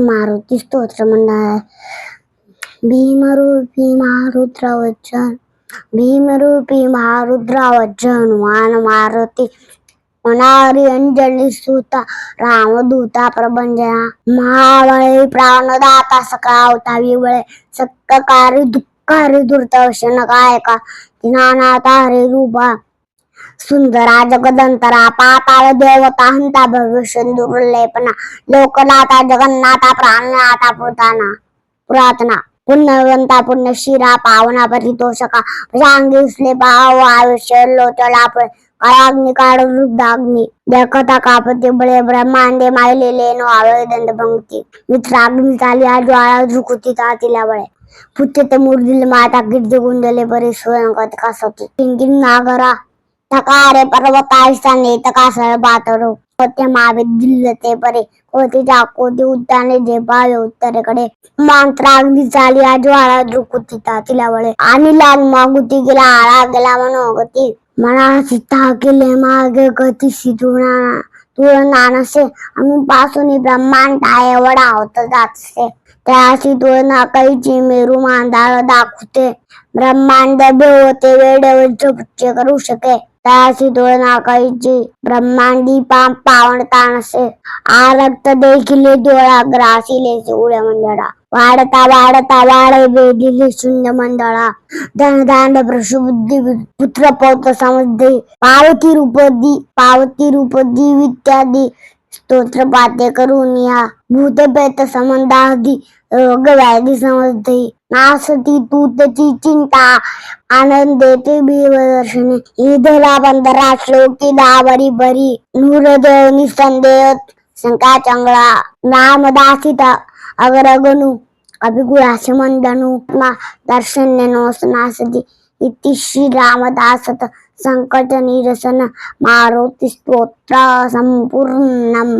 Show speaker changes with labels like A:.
A: मारुती स्तोत्र मंडळ. भीमरूपी मारुद्रवचन भीमरूपी मारुद्रवचन वान मारुती मनारी अंजली सुता रामदूता प्रभंजना महावळी प्राणदाता सकावता विबळे सक्ककारी दुःखारी दुर्दर्शन गायका दिनानाथा हरे रूपा सुंदरा जगदंतरा पाताळ देवता हंता भविष्य दुर्लेपना लोकनाथा जगन्नाथा प्राणनाथा पुताना पुरातना. पुण्यवंता पुण्यशिरा पावना परितोषका. भजांगी भाव आयुष्य लोचला काळाग्नी काळ वृद्धाग्नी. देखता कापते बळे ब्रह्मांडे मायलेले नो आवे दंड पंक्ती. मित्राग्नी चाली ज्वाळा झुकुती तातिला बळे. पुच्चते मुर्दिल माता गिरजे गुंडले बरे स्वयंकत कासती किंकिन नागरा थकारे पर्वतास्थाने तकासळ बातरो होते मावे दिल्लते परे कोते जाकोते उद्याने जे पावे उत्तरेकडे मंत्राग्नी चाली ज्वाळा झुकुती तिला वळे आणि लाल मागुती गेला आळा गेला मनोगती मना सीता केले मागे गती सिधुना तुळना नसे. आम्ही ब्रह्मांड आहे वडा होत जातसे. त्याशी तुळना कैची मेरू मांदाळ दाखवते. ब्रह्मांड बे होते वेळेवर झपचे करू शके. त्याशी तुळना कैची ब्रह्मांडी पाम पावन ताणसे आरक्त देखील डोळा ग्रासिले उड्या मंडळा. वाढता वाढता वाढे वेदिले शून्य मंडळा धन प्रशुबुद्धी पुत्र पौत्र समृद्धी पावती रूपदी पावती रूपदी इत्यादी स्तोत्र पाते करून या भूतपेत संबंधाधी रोग व्याधी समजते नासती तू त्याची चिंता आनंद देते दर्शने ईदला बंदरा श्लोकी दावरी बरी नूरदेव निसंदेह शंका चंगळा नामदासिता ಅವರಗನು ಅಭಿಗುಳ ಹಸಿಮಂದನು ದರ್ಶನ ನಾಸದಿ ಇತಿ ಶ್ರೀರಾಮದಾಸತ ಸಂಕಟ ನಿರಸನ ಮಾರುತಿ ಸ್ತೋತ್ರ ಸಂಪೂರ್ಣಂ